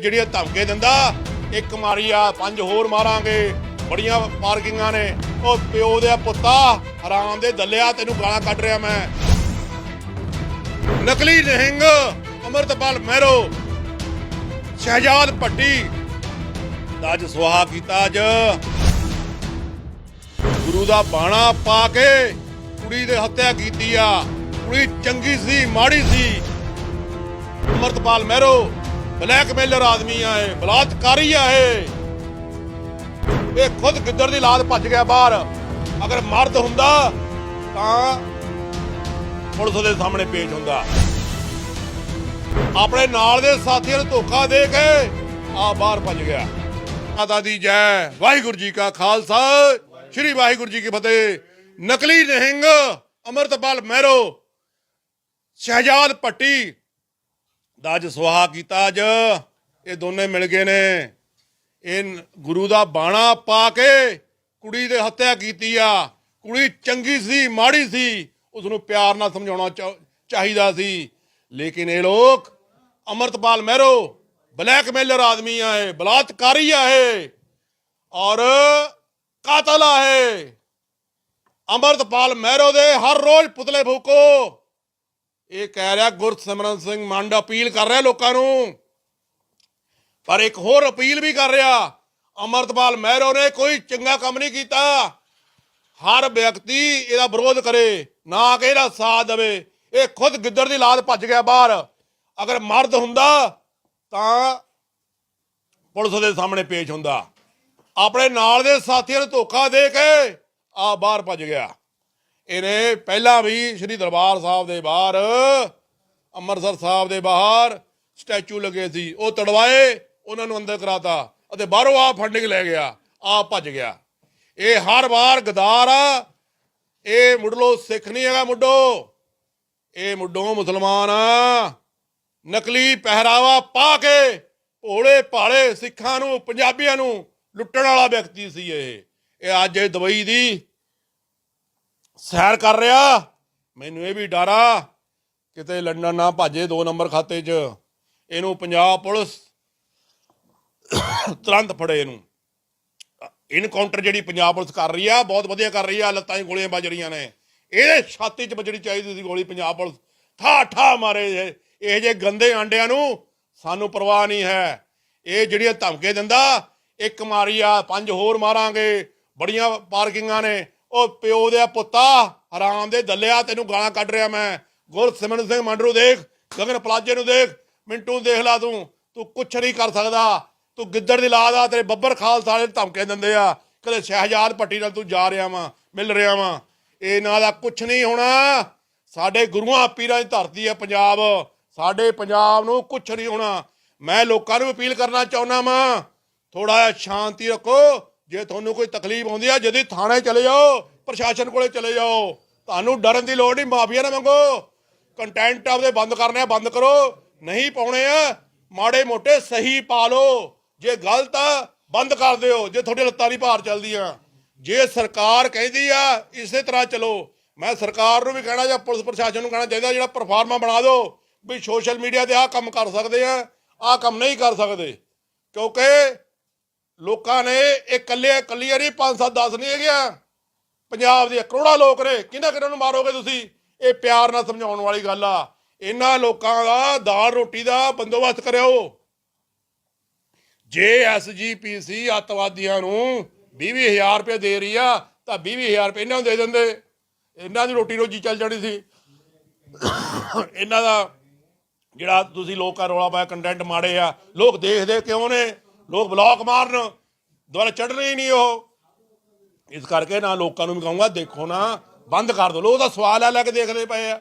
ਜਿਹੜੀਆਂ ਧਮਕੇ ਦਿੰਦਾ, ਇੱਕ ਮਾਰੀ ਆ, ਪੰਜ ਹੋਰ ਮਾਰਾਂਗੇ। ਬੜੀਆਂ ਪਾਰਕਿੰਗਾਂ ਨੇ। ਉਹ ਪਿਓ ਦੇ ਪੁੱਤਾ ਆਰਾਮ ਦੇ ਦੱਲਿਆ, ਤੈਨੂੰ ਗਾਲਾਂ ਕੱਢ ਰਿਹਾ ਮੈਂ। ਨਕਲੀ ਨਿਹੰਗ ਅਮਰਤਪਾਲ ਮਹਿਰੋ। ਸ਼ਹਿਜਾਦ ਭੱਟੀ। ਦਾ ਅੱਜ ਸੁਆਹ ਕੀਤਾ ਅੱਜ। ਗੁਰੂ ਦਾ ਬਾਣਾ ਪਾ ਕੇ ਕੁੜੀ ਦੇ ਹੱਤਿਆ ਕੀਤੀ ਆ। ਕੁੜੀ ਚੰਗੀ ਸੀ, ਮਾੜੀ ਸੀ। ਅਮਰਤਪਾਲ ਮਹਿਰੋ। ਬਲੈਕਮੇਲਰ ਆਦਮੀ ਆ ਇਹ, ਬਲਾਤਕਾਰੀ ਆ ਇਹ। ਇਹ ਖੁਦ ਗਿੱਦੜ ਦੀ ਲਾਦ ਭੱਜ ਗਿਆ ਬਾਹਰ। ਅਗਰ ਮਰਦ ਹੁੰਦਾ, ਤਾਂ ਪੁਲਿਸ ਦੇ ਸਾਹਮਣੇ ਪੇਸ਼ ਹੁੰਦਾ। ਆਪਣੇ ਨਾਲ ਦੇ ਸਾਥੀਆਂ ਨੂੰ ਧੋਖਾ ਦੇ ਕੇ ਆ ਬਾਹਰ ਭੱਜ ਗਿਆ। ਮਾਤਾ ਦੀ ਜੈ, ਵਾਹਿਗੁਰੂ ਜੀ ਕਾ ਖਾਲਸਾ। ਸ੍ਰੀ ਵਾਹਿਗੁਰੂ ਜੀ ਕੀ ਫਤਿਹ। ਨਕਲੀ ਨਿਹੰਗ, ਅਮਰਤਪਾਲ ਮਹਿਰੋ, ਸ਼ਹਿਜਾਦ ਭੱਟੀ ਦਾ ਅੱਜ ਸੁਆਹ ਕੀਤਾ ਅੱਜ। ਇਹ ਦੋਨੇ ਮਿਲ ਗਏ ਨੇ। ਇਹ ਗੁਰੂ ਦਾ ਬਾਣਾ ਪਾ ਕੇ ਕੁੜੀ ਦੇ ਹੱਤਿਆ ਕੀਤੀ ਆ। ਕੁੜੀ ਚੰਗੀ ਸੀ, ਮਾੜੀ ਸੀ ਉਸ ਨੂੰ ਪਿਆਰ ਨਾਲ ਸਮਝਾਉਣਾ ਚਾਹੀਦਾ ਸੀ। ਲੇਕਿਨ ਇਹ ਲੋਕ ਅਮਰਤਪਾਲ ਮਹਿਰੋ ਬਲੈਕਮੇਲਰ ਆਦਮੀ ਆ ਇਹ, ਬਲਾਤਕਾਰੀ ਆ ਇਹ, ਔਰ ਕਾਤਲ ਆ ਇਹ। ਅਮਰਤਪਾਲ ਮਹਿਰੋ ਦੇ ਹਰ ਰੋਜ਼ ਪੁਤਲੇ ਫੂਕੋ। ਇਹ ਕਹਿ ਰਿਹਾ ਗੁਰਸਿਮਰਨ ਸਿੰਘ ਮੰਡ ਅਪੀਲ ਕਰ ਰਿਹਾ ਲੋਕਾਂ ਨੂੰ। ਪਰ ਇੱਕ ਹੋਰ ਅਪੀਲ ਵੀ ਕਰ ਰਿਹਾ। ਅਮਰਤਪਾਲ ਮਹਿਰੋ ਨੇ ਕੋਈ ਚੰਗਾ ਕੰਮ ਨਹੀਂ ਕੀਤਾ। ਹਰ ਵਿਅਕਤੀ ਇਹਦਾ ਵਿਰੋਧ ਕਰੇ, ਨਾ ਕਿ ਇਹਦਾ ਸਾਥ ਦੇਵੇ। ਇਹ ਖੁਦ ਗਿੱਦੜ ਦੀ ਲਾਦ ਭੱਜ ਗਿਆ ਬਾਹਰ। ਅਗਰ ਮਰਦ ਹੁੰਦਾ ਤਾਂ ਪੁਲਿਸ ਦੇ ਸਾਹਮਣੇ ਪੇਸ਼ ਹੁੰਦਾ। ਆਪਣੇ ਨਾਲ ਦੇ ਸਾਥੀਆਂ ਨੂੰ ਧੋਖਾ ਦੇ ਕੇ ਆ ਬਾਹਰ ਭੱਜ ਗਿਆ। ਇਹਨੇ ਪਹਿਲਾਂ ਵੀ ਸ੍ਰੀ ਦਰਬਾਰ ਸਾਹਿਬ ਦੇ ਬਾਹਰ, ਅੰਮ੍ਰਿਤਸਰ ਸਾਹਿਬ ਦੇ ਬਾਹਰ ਸਟੈਚੂ ਲੱਗੇ ਸੀ। ਉਹ ਤੜਵਾਏ, ਉਹਨਾਂ ਨੂੰ ਅੰਦਰ ਕਰਾਤਾ ਅਤੇ ਬਾਹਰੋਂ ਆ ਫੰਡਿੰਗ ਲੈ ਗਿਆ ਆ ਭੱਜ ਗਿਆ। ਇਹ ਹਰ ਵਾਰ ਗਦਾਰ ਆ। ਇਹ ਮੁੱਢਲੋ ਸਿੱਖ ਨਹੀਂ ਹੈਗਾ ਮੁੱਢੋ। ਇਹ ਮੁੱਢੋ ਮੁਸਲਮਾਨ ਆ। ਨਕਲੀ ਪਹਿਰਾਵਾ ਪਾ ਕੇ ਭੋਲੇ ਭਾਲੇ ਸਿੱਖਾਂ ਨੂੰ, ਪੰਜਾਬੀਆਂ ਨੂੰ ਲੁੱਟਣ ਵਾਲਾ ਵਿਅਕਤੀ ਸੀ ਇਹ। ਇਹ ਅੱਜ ਇਹ ਦੁਬਈ ਦੀ ਸੈਰ ਕਰ ਰਿਹਾ। ਮੈਨੂੰ ਇਹ ਵੀ ਡਰਾ ਕਿਤੇ ਲੰਡਨ ਨਾ ਭਾਜੇ 2 ਨੰਬਰ ਖਾਤੇ 'ਚ। ਇਹਨੂੰ ਪੰਜਾਬ ਪੁਲਿਸ ਤੁਰੰਤ ਫੜੇ ਇਹਨੂੰ। ਇਨਕਾਊਂਟਰ ਜਿਹੜੀ ਪੰਜਾਬ ਪੁਲਿਸ ਕਰ ਰਹੀ ਆ, ਬਹੁਤ ਵਧੀਆ ਕਰ ਰਹੀ ਆ, ਲੱਤਾਂ 'ਚ ਗੋਲੀਆਂ ਵੱਜ ਰਹੀਆਂ ਨੇ। ਇਹਦੇ ਛਾਤੀ 'ਚ ਵੱਜਣੀ ਚਾਹੀਦੀ ਸੀ ਗੋਲੀ ਪੰਜਾਬ ਪੁਲਿਸ। ਠਾ ਠਾ ਮਾਰੇ ਇਹ ਇਹ ਜੇ ਗੰਦੇ ਆਂਡਿਆਂ ਨੂੰ, ਸਾਨੂੰ ਪਰਵਾਹ ਨਹੀਂ ਹੈ। ਇਹ ਜਿਹੜੀਆਂ ਧਮਕੇ ਦਿੰਦਾ, ਇੱਕ ਮਾਰੀ ਆ, ਪੰਜ ਹੋਰ ਮਾਰਾਂਗੇ। ਬੜੀਆਂ ਪਾਰਕਿੰਗਾਂ ਨੇ। ਉਹ ਪਿਓ ਦੇ ਪੁੱਤਾ, ਹਰਾਮ ਦੇ ਦੱਲਿਆ, ਤੈਨੂੰ ਗਾਲਾਂ ਕੱਢ ਰਿਹਾ ਮੈਂ। ਗੁਰਸਿਮਰਨ ਸਿੰਘ ਮੰਡਰੂ ਦੇਖ, ਗਗਨ ਪਲਾਜੇ ਨੂੰ ਦੇਖ, ਮਿੰਟੂ ਦੇਖ ਲਾ ਤੂੰ। ਤੂੰ ਕੁਛ ਨਹੀਂ ਕਰ ਸਕਦਾ। ਤੂੰ ਗਿੱਦੜ ਦੀ ਲਾਦ ਆ, ਤੇਰੇ ਬੱਬਰ ਖਾਲਸਾ ਵਾਲੇ ਧਮਕੇ ਦਿੰਦੇ ਆ। ਕਦੇ ਸ਼ਹਿਜਾਦ ਪੱਟੀ ਨਾਲ ਤੂੰ ਜਾ ਰਿਹਾ ਵਾਂ, ਮਿਲ ਰਿਹਾ ਵਾਂ। ਇਹਨਾਂ ਦਾ ਕੁਛ ਨਹੀਂ ਹੋਣਾ। ਸਾਡੇ ਗੁਰੂਆਂ ਪੀਰਾਂ ਦੀ ਧਰਤੀ ਹੈ ਪੰਜਾਬ। ਸਾਡੇ ਪੰਜਾਬ ਨੂੰ ਕੁਛ ਨਹੀਂ ਹੋਣਾ। ਮੈਂ ਲੋਕਾਂ ਨੂੰ ਅਪੀਲ ਕਰਨਾ ਚਾਹੁੰਦਾ ਵਾਂ। ਥੋੜਾ ਜਿਹਾ ਸ਼ਾਂਤੀ ਰੱਖੋ। ਜੇ ਤੁਹਾਨੂੰ ਕੋਈ ਤਕਲੀਫ ਆਉਂਦੀ ਆ, ਜਦੀ ਥਾਣੇ ਚਲੇ ਜਾਓ, ਪ੍ਰਸ਼ਾਸਨ ਕੋਲੇ ਚਲੇ ਜਾਓ, ਤੁਹਾਨੂੰ ਡਰਨ ਦੀ ਲੋੜ ਨਹੀਂ, ਮਾਫੀਆ ਨਾ ਮੰਗੋ। ਕੰਟੈਂਟ ਆਪਦੇ ਬੰਦ ਕਰਨੇ ਆ, ਬੰਦ ਕਰੋ। ਨਹੀਂ ਪਾਉਣੇ ਆ, ਮਾੜੇ ਮੋਟੇ ਸਹੀ ਪਾ ਲਓ। ਜੇ ਗਲਤ ਆ, ਬੰਦ ਕਰ ਦਿਓ, ਜੇ ਤੁਹਾਡੇ ਲੱਤਾਂ ਦੀ ਭਾਰ ਚੱਲਦੀਆਂ। ਜੇ ਸਰਕਾਰ ਕਹਿੰਦੀ ਆ, ਇਸੇ ਤਰ੍ਹਾਂ ਚਲੋ। ਮੈਂ ਸਰਕਾਰ ਨੂੰ ਵੀ ਕਹਿਣਾ ਜਾਂ ਪੁਲਿਸ ਪ੍ਰਸ਼ਾਸਨ ਨੂੰ ਕਹਿਣਾ ਚਾਹੀਦਾ, ਜਿਹੜਾ ਪਰਫਾਰਮਾ ਬਣਾ ਦਿਓ ਵੀ ਸੋਸ਼ਲ ਮੀਡੀਆ ਤੇ ਆਹ ਕੰਮ ਕਰ ਸਕਦੇ ਆ, ਆਹ ਕੰਮ ਨਹੀਂ ਕਰ ਸਕਦੇ। ਕਿਉਂਕਿ ਲੋਕਾਂ ਨੇ ਇਹ ਇਕੱਲੇ ਇਕੱਲੀਆਂ ਨਹੀਂ 5 7 10 ਨਹੀਂ ਹੈਗੀਆਂ, ਪੰਜਾਬ ਦੇ ਕਰੋੜਾਂ ਲੋਕ ਨੇ, ਕਿਹਨਾਂ ਕਿਹਨਾਂ ਨੂੰ ਮਾਰੋਗੇ ਤੁਸੀਂ? ਇਹ ਪਿਆਰ ਨਾਲ ਸਮਝਾਉਣ ਵਾਲੀ ਗੱਲ ਆ। ਇਹਨਾਂ ਲੋਕਾਂ ਦਾ ਦਾਲ ਰੋਟੀ ਦਾ ਬੰਦੋਬਸਤ ਕਰਿਓ। ਜੇ ਐਸਜੀਪੀਸੀ ਅੱਤਵਾਦੀਆਂ ਨੂੰ 20000 ਰੁਪਏ ਦੇ ਰਹੀ ਆ, ਤਾਂ 20000 ਰੁਪਏ ਇਹਨਾਂ ਨੂੰ ਦੇ ਦਿੰਦੇ। ਇਹਨਾਂ ਦੀ ਰੋਟੀ ਰੋਜੀ ਚੱਲ ਜਾਣੀ ਸੀ। ਇਹਨਾਂ ਦਾ ਜਿਹੜਾ ਤੁਸੀਂ ਲੋਕਾਂ ਰੌਲਾ ਪਾਇਆ ਕੰਟੈਂਟ ਮਾੜੇ ਆ। ਲੋਕ ਦੇਖਦੇ ਕਿਉਂ ਨੇ ਲੋਕ ਬਲੌਕ ਮਾਰਨ ਦੁਆਰਾ ਚੜ੍ਹਨੇ ਹੀ ਨਹੀਂ ਉਹ। ਇਸ ਕਰਕੇ ਨਾ ਲੋਕਾਂ ਨੂੰ ਵੀ ਕਹੂੰਗਾ, ਦੇਖੋ ਨਾ, ਬੰਦ ਕਰ ਦਿਓ ਲੋਕ ਤਾਂ ਸਵਾਲ ਆ ਲੈ ਕੇ ਦੇਖਦੇ ਪਏ ਆ।